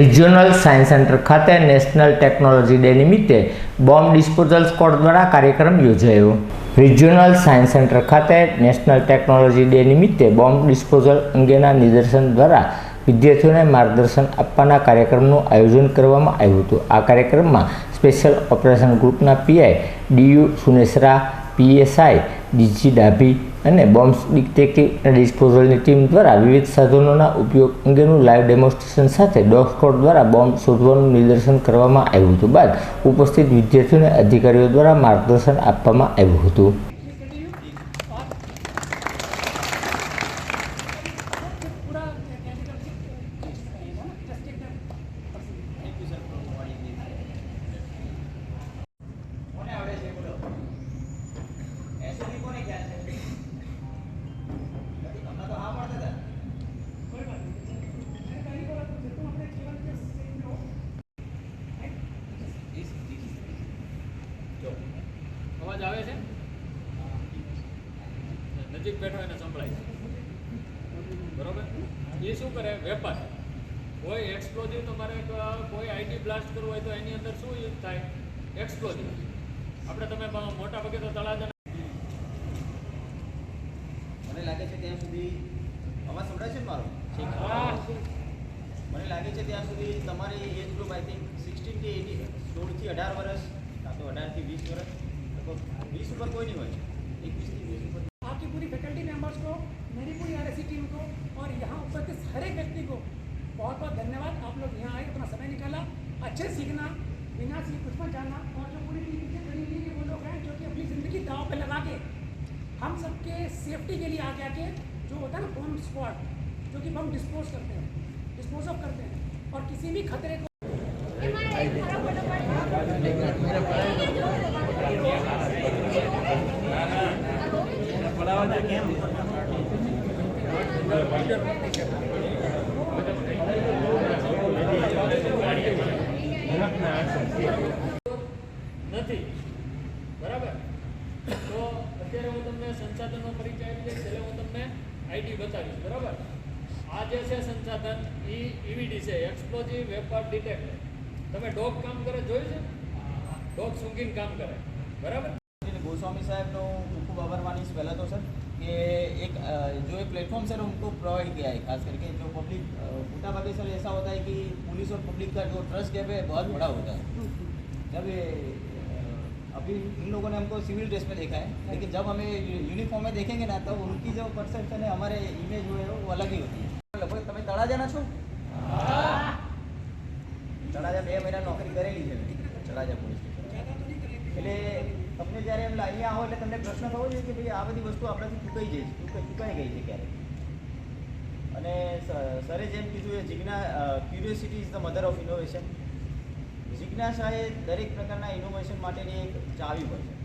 Regional science centre ખાતે national technology day નિમિત્તે bomb disposal squad દ્વારા કાર્યક્રમ યોજાયો. રિજિયોનલ સાયન્સ સેન્ટર ખાતે નેશનલ ટેકનોલોજી ડે નિમિત્તે બોમ્બ ડિસ્પોઝલ અંગેના નિદર્શન દ્વારા વિદ્યાર્થીઓને માર્ગદર્શન આપવાના કાર્યક્રમનું આયોજન કરવામાં આવ્યું હતું. આ કાર્યક્રમમાં સ્પેશિયલ ઓપરેશન ગ્રુપના PI D U Sunesara PSI D G Dabhi અને બોમ્બ્સ ડિટેક્ટિવ અને ડિસ્પોઝલની ટીમ દ્વારા વિવિધ સાધનોના ઉપયોગ અંગેનું લાઈવ ડેમોન્સ્ટ્રેશન સાથે ડોગ સ્કોડ દ્વારા બોમ્બ શોધવાનું નિદર્શન કરવામાં આવ્યું હતું. બાદ ઉપસ્થિત વિદ્યાર્થીઓને અધિકારીઓ દ્વારા માર્ગદર્શન આપવામાં આવ્યું હતું. અવાજ આવે છે. નજીક બેઠો એને સંભળાય છે. બરોબર? એ શું કરે? વેપાર. કોઈ એક્સપ્લોઝિવ તમારે કોઈ આઈટી બ્લાસ્ટ કરવું હોય તો એની અંદર શું યુઝ થાય? એક્સપ્લોઝિવ આપણે તમે મોટા ભાગે તો તળાજા મને લાગે છે ત્યાં સુધી અવાજ સંભળાય છે મારો? મને લાગે છે ત્યાં સુધી તમારી એજ ગ્રુપ આઈ થિંક સિક્સટીનથી એટી સોળથી અઢાર વર્ષ કાં તો અઢારથી વીસ વર્ષ बीस ऊपर कोई नहीं हुआ आपकी पूरी फैकल्टी मेंबर्स को, मेरी पूरी आर टीम को और यहाँ उपस्थित हर एक व्यक्ति को बहुत बहुत धन्यवाद। आप लोग यहाँ आए, अपना समय निकाला, अच्छे सीखना, बिना सीख कुछ मत जाना और जो पूरी टीम पीछे खड़ी हुई है वो लोग हैं जो कि अपनी ज़िंदगी दाव पर लगा के हम सबके सेफ्टी के लिए आगे आके जो होता है ना बम स्पॉट जो कि बम डिस्पोज करते हैं डिस्पोज ऑफ़ करते हैं और किसी भी खतरे को સંસાધનનો પરિચય આપી દઈશ એટલે હું તમને આઈડી બતાવીશ બરાબર આ જે છે સંસાધન એ ઈવીડી છે એક્સપ્લોઝિવ વેપર ડિટેક્ટર તમે ડોગ કામ કરે જોયું છે ડોગ સૂંઘીને કામ કરે બરાબર गोस्वामी साहब ने खूब खूब आभार मानी इस पहला तो सर कि एक अ, जो एक प्लेटफॉर्म सर उनको प्रोवाइड किया है खास करके जो पब्लिक मोटा भागे सर ऐसा होता है कि पुलिस और पब्लिक का जो ट्रस्ट गैप है बहुत बड़ा होता है जब ये अ, अभी इन लोगों ने हमको सिविल ड्रेस में देखा है लेकिन जब हमें यूनिफॉर्म में देखेंगे ना तब उनकी जो परसेप्शन है हमारे इमेज जो है वो अलग ही होती है लगभग તમે તળાજાના છો તળાજા બે મહિના નોકરી કરેલી છે મેં, તળાજા પોલીસ સ્ટેશન એટલે તમને જ્યારે એમ અહીંયા આવો એટલે તમને પ્રશ્ન થવો જોઈએ કે ભાઈ આ બધી વસ્તુ આપણાથી ચૂકાઈ જાય છે ચૂકાઈ ચૂકાઈ ગઈ છે ક્યારેક અને સ- સરે જેમ કીધું એ Jigna curiosity is the mother of innovation જિજ્ઞાસા એ દરેક પ્રકારના ઇનોવેશન માટેની એક ચાવી હોય છે.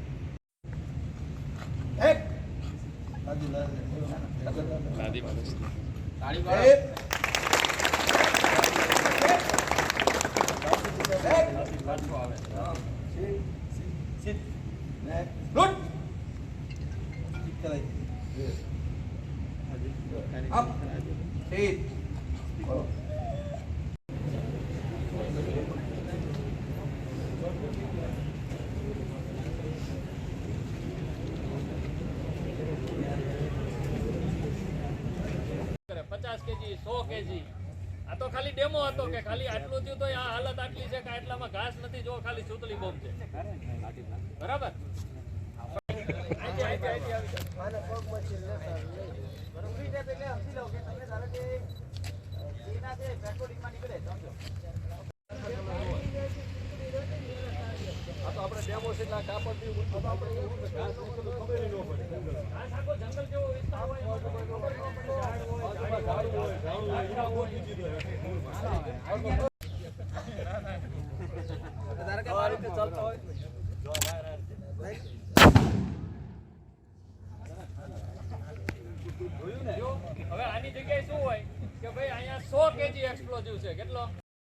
Up. Sit. કરે કેજી સો કેજી આ તો ખાલી ડેમો હતો કે ખાલી આટલું થયું તો આ હાલત આટલી છે કે આટલામાં ઘાસ નથી જો ખાલી સુતલી બોમ્બ છે. બરોબર? હવે આની જગ્યાએ શું હોય કે ભાઈ અહીંયા સો કેજી એક્સપ્લોઝિવ છે કેટલો?